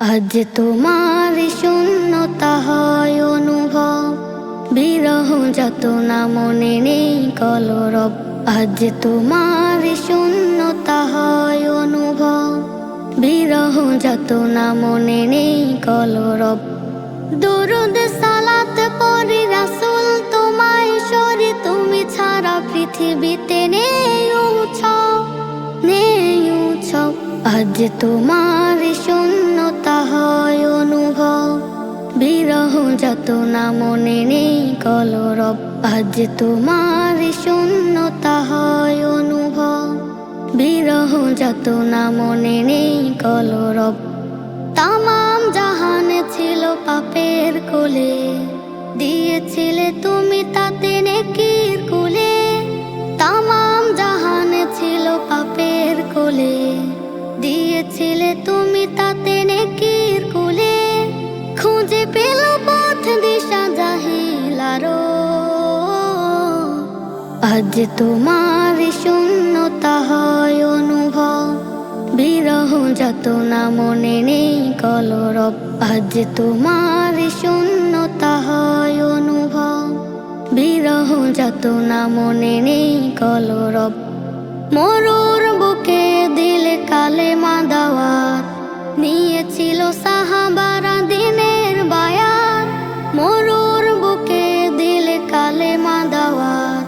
আজ তোমার শূন্যতা হয় অনুভব, বিরহ যত না মনে নেই কলরব। আজ তোমার শূন্যতা হয় অনুভব, বিরহ যত না মনে নেই কলরব। দরুদ সালাত পরি রাসুল তোমায়, সরি তুমি ছাড়া পৃথিবীতে নেই। আজ তোমার শূন্যতা হয় অনুভব। বিরহ যত না মনে নেই কলরব। আজ তোমার শূন্যতা হয় অনুভব। বিরহ যত না মনে নেই কলরব। তামাম জাহান ছিল পাপের কোলে। দিয়েছিলে তুমি তাতে নেকির কোলে। তামাম জাহান ছিল পাপের কোলে। দিয়েছিলে তুমি তাতে নেকির কোলে। খুঁজে পেল পথ দিশা জাহিলারো আজ তোমার শূন্যতা হয় অনুভব। বিরহ যত না মনে নেই কলরব। আজ তোমার শূন্যতা হয় অনুভব। বিরহ যত না মনে নেই কলরব। মরুর বুকে দিলে কালে মাদাওয়ার নিয়েছিল সাহাবারা দিনের বায়ার মরুর বুকে দিলে কালে মাদাওয়ার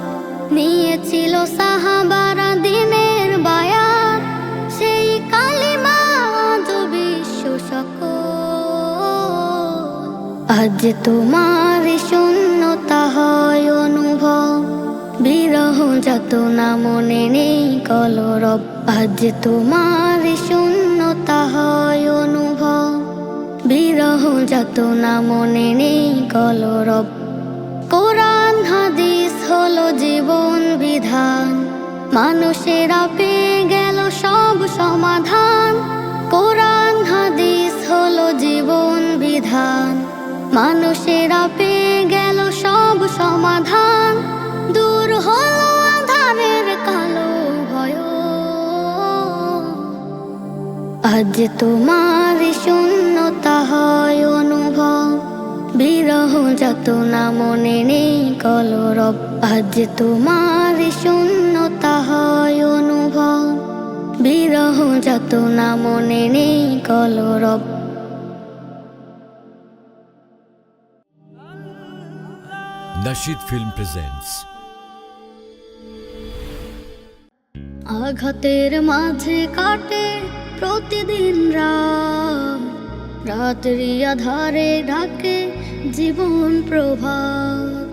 নিয়েছিল সাহাবারা দিনের বায়ার সেই কালিমা আজ বিশ্ব সকল। আজ তোমার যত না মনে নেই কলরব। আজ তোমার শূন্যতা হয় অনুভব। বিরহ যত না মনে নেই কলরব। কোরআন, হাদিস হলো জীবন বিধান। মানুষেরা পেয়ে গেল সব সমাধান। কোরআন, হাদিস হলো জীবন বিধান। মানুষেরা পেয়ে গেল সব সমাধান। দূর কালো ভয়। আজ তোমার শূন্যতা হয় অনুভব, বিরহ যত না মনে নেই কলরব। আজ তোমার শূন্যতা হয় অনুভব, বিরহ যত না মনে নেই কলরব। Nashid Film presents আঘাতের মাঝে কাটে প্রতিদিন রাত। রাত্রি আধারে ঢাকে জীবন প্রভাত।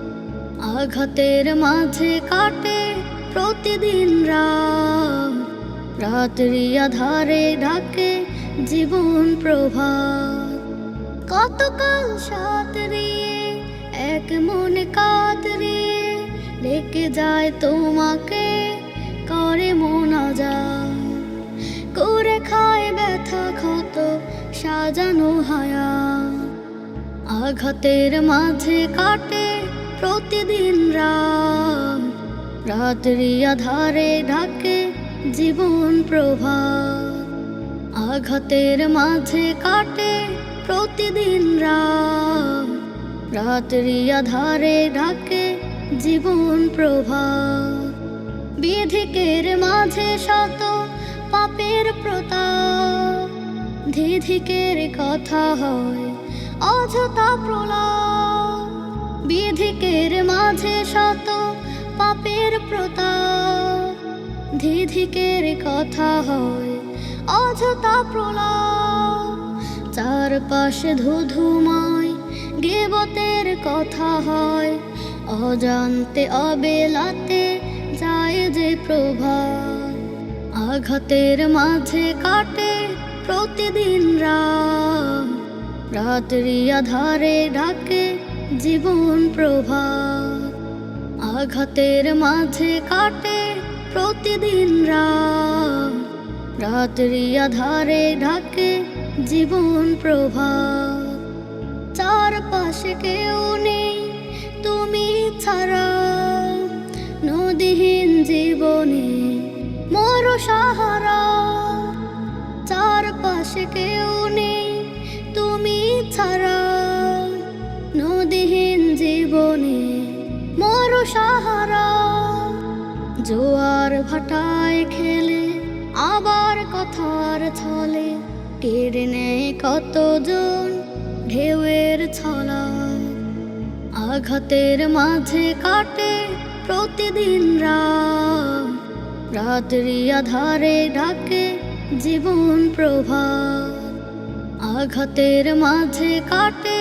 আঘাতের মাঝে কাটে প্রতিদিন রাত। রাত্রি আধারে ঢাকে জীবন প্রভাত। কতকাল সাঁতরিয়ে এক মনে কাতরিয়ে রেখে যায় তোমাকে করে মোনাজাত। করে খায় ব্যথা ক্ষত, সাজানো হায়া আঘাতের মাঝে কাটে প্রতিদিন রাত। রাত্রি আধারে ঢাকে জীবন প্রভাত। আঘাতের মাঝে কাটে প্রতিদিন রাত। রাত্রি আধারে ঢাকে জীবন প্রভাত। বিধিকের মাঝে শত পাপের প্রতাপ। ধিধিকের কথা হয় অযথা প্রলাপ। বিধিকের মাঝে শত পাপের প্রতাপ। ধিধিকের কথা হয় অযথা প্রলাপ। চারপাশে ধুধুমায় গেবতের কথা হয়। অজান্তে অবেলাতে যে প্রভাত, আঘাতের মাঝে কাটে প্রতিদিন রাত। রাত্রি আধারে ঢাকে জীবন প্রভাত, আঘাতের মাঝে কাটে প্রতিদিন রাত। রাত্রি আধারে ঢাকে জীবন প্রভাত, চারপাশে কেউ নেই তুমি ছাড়া। নদীহীন জীবনে মোর সাহারা, চারপাশে কেউ নেই তুমি ছাড়া। নদীহীন জীবনে মোর সাহারা, জোয়ার ভাটায় খেলে আবার কথার ছলে। কেড়ে নেয় কতজন ঢেউয়ের ছলা? আঘাতের মাঝে কাটে প্রতিদিন রাত, রাত্রি আধারে ডাকে জীবন প্রভাত। আঘাতের মাঝে কাটে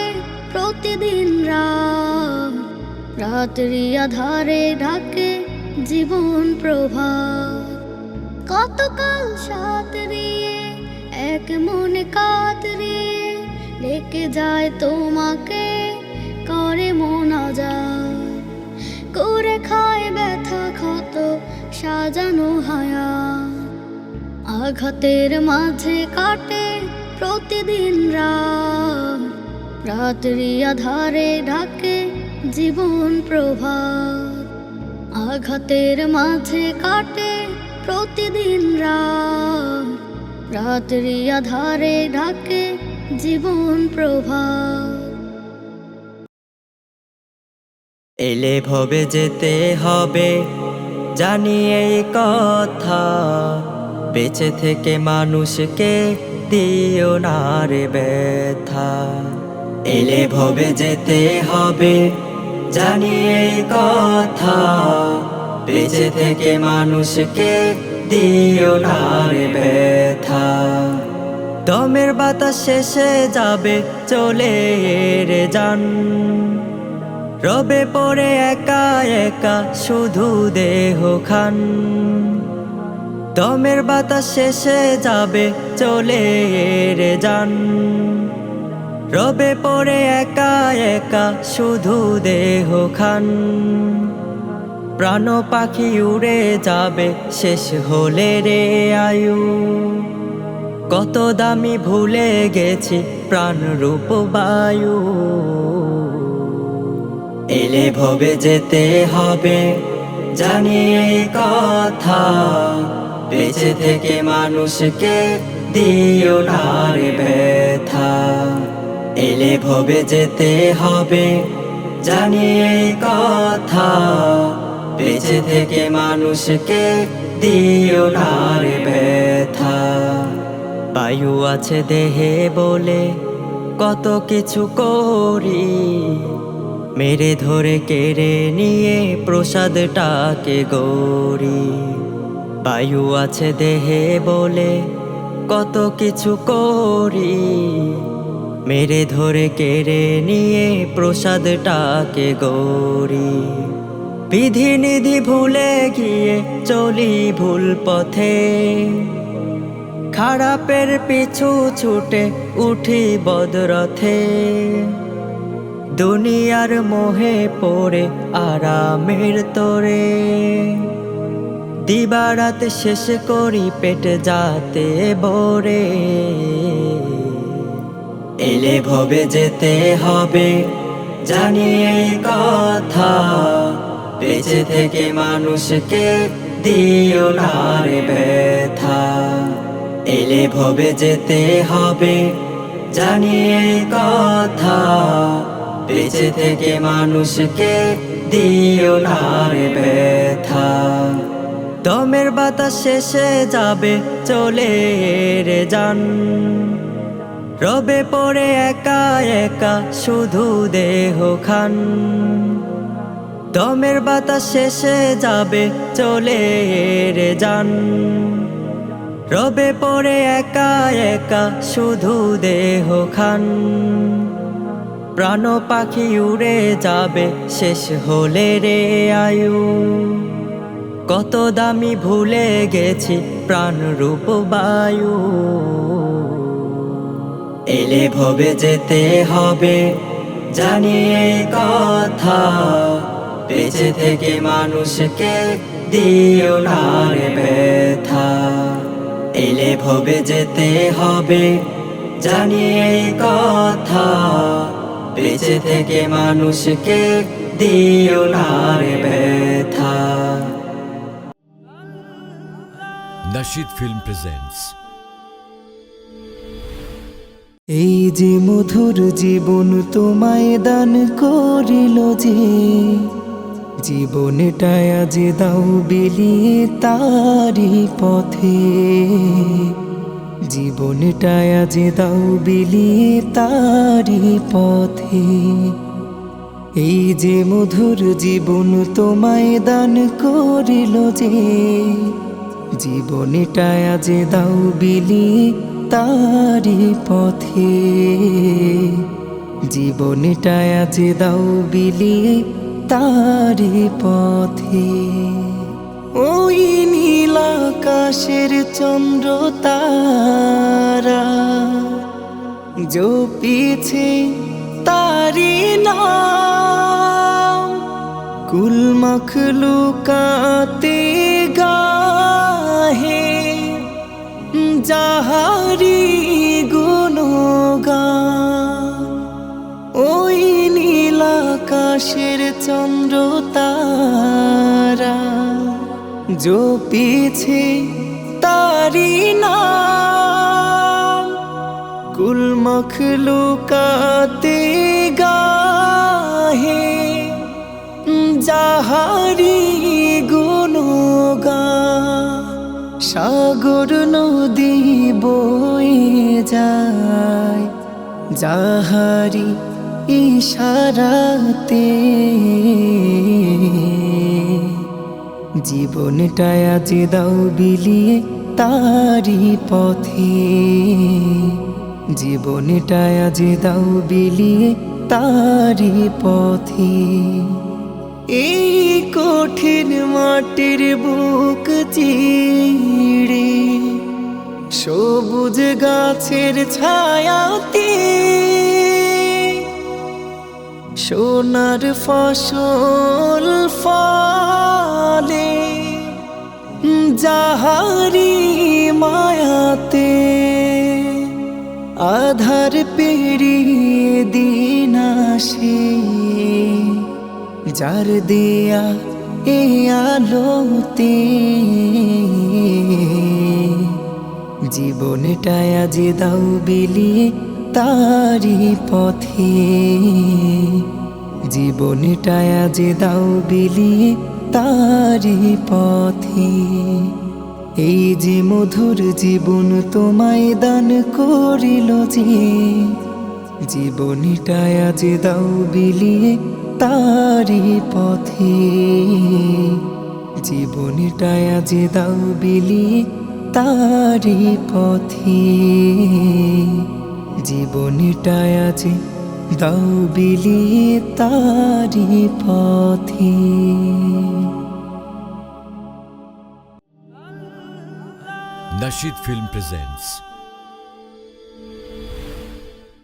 প্রতিদিন রাত, রাত্রি আধারে ডাকে জীবন প্রভাত। কতকাল সাঁতরিয়ে এক মনে কাতরিয়ে ডেকে যায় তোমাকে সাজানো হায়া? আঘাতের মাঝে কাটে প্রতিদিন রাত। রাত্রি আধারে ডাকে জীবন প্রভাত। আঘাতের মাঝে কাটে প্রতিদিন রাত। রাত্রি আধারে ঢাকে জীবন প্রভাত। এলে ভবে যেতে হবে। জানি এই কথা। বেঁচে থেকে মানুষকে দিও না রে ব্যথা। এলে ভবে যেতে হবে, জানি এই কথা। বেঁচে থেকে মানুষকে দিও না রে ব্যথা। দমের বাতাস শেষে যাবে চলে রে যান। রবে পড়ে একা একা শুধু দেহ খান। দমের বাতাস শেষে যাবে, চলে রে যান। রবে পড়ে একা একা শুধু দেহ খান। প্রাণ পাখি উড়ে যাবে, শেষ হলে রে আয়ু। কত দামি ভুলে গেছি প্রাণ রূপ বায়ু। এলে ভবে যেতে হবে জানি কথা। বেঁচে থেকে মানুষকে দিও না রে ব্যথা। এলে ভবে যেতে হবে জানি কথা। বেঁচে থেকে মানুষকে দিও না রে ব্যথা। বায়ু আছে দেহে বলে কত কিছু করি। মেরে ধরে কেড়ে নিয়ে প্রসাদটাকে গড়ি বায়ু আছে দেহে বলে কত কিছু করি। মেরে ধরে কেড়ে নিয়ে প্রসাদটাকে গড়ি বিধি নিধি ভুলে গিয়ে চলি ভুল পথে। খারাপের পিছু ছুটে উঠি বদরথে। দুনিয়ার মোহে পড়ে আরামের তোরে। দিবারাত শেষ করি পেট যাতে বরে এলে ভবে যেতে হবে জানি এই কথা। বেঁচে থেকে মানুষকে দিও না রে ব্যথা। এলে ভবে যেতে হবে জানি এই কথা। বেঁচে থেকে মানুষকে দিও না রে ব্যথা। দমের বাতাস শেষে যাবে চলে রে যান। রবে পড়ে একা একা শুধু দেহ খান। দমের বাতাস শেষে যাবে চলে রে যান। রবে পড়ে একা একা শুধু দেহ খান। প্রাণ পাখি উড়ে যাবে, শেষ হলে রে আয়ু। কত দামি ভুলে গেছি প্রাণ রূপ বায়ু। এলে ভবে যেতে হবে, জানি কথা। বেঁচে থেকে মানুষকে দিও না রে ব্যথা। এলে ভবে যেতে হবে, জানি কথা। বেঁচে থেকে মানুষকে দিও না রে ব্যথা। Nashid ফিল্ম presents এই যে মধুর জীবন তোমায় দান করিল যে জীবনটায় আজ দাও বিলিয়ে তারি পথে। জীবনটায় আজ দাও বিলিয়ে তারি পথে। এই যে মধুর জীবন তোমায় দান করিল যে জীবনটায় আজ দাও বিলি তারি পথে। জীবনটায় আজ দাও বিলি তারি পথে। ওই নীলাকাশের চন্দ্র তারা যো পিছে তারি না কুল মখলুকাতে গাহে যাহারি গুণগান। ওই চন্দ্র তারা जो पीछे तारी नाम कुल मखलूकाते गाहे যাহারি গুণগান সাগর নদী বয়ে যায় যাহারি ইশারাতে জীবনটায় আজ দাও বিলিয়ে তারি পথে। জীবনটায় আজ দাও বিলিয়ে তারি পথে। এই কঠিন মাটির বুক চিড়ে, সবুজ গাছের ছায়াতে সোনার ফসল ফলে যাহারি মায়াতে আধার পেরিয়ে দিন আসে, যার দেয়া এ আলোতে জীবনটায় আজ দাও বিলিয়ে তারি পথে। জীবনটায় আজ দাও বিলিয়ে তারি পথে। এই যে মধুর জীবন তোমায় দান করিল যে জীবনটায় আজ দাও বিলিয়ে তারি পথে। জীবনটায় আজ দাও বিলিয়ে তারি পথে। জীবনটায় আজ দাও বিলিয়ে তারি পথে Nashid Film presents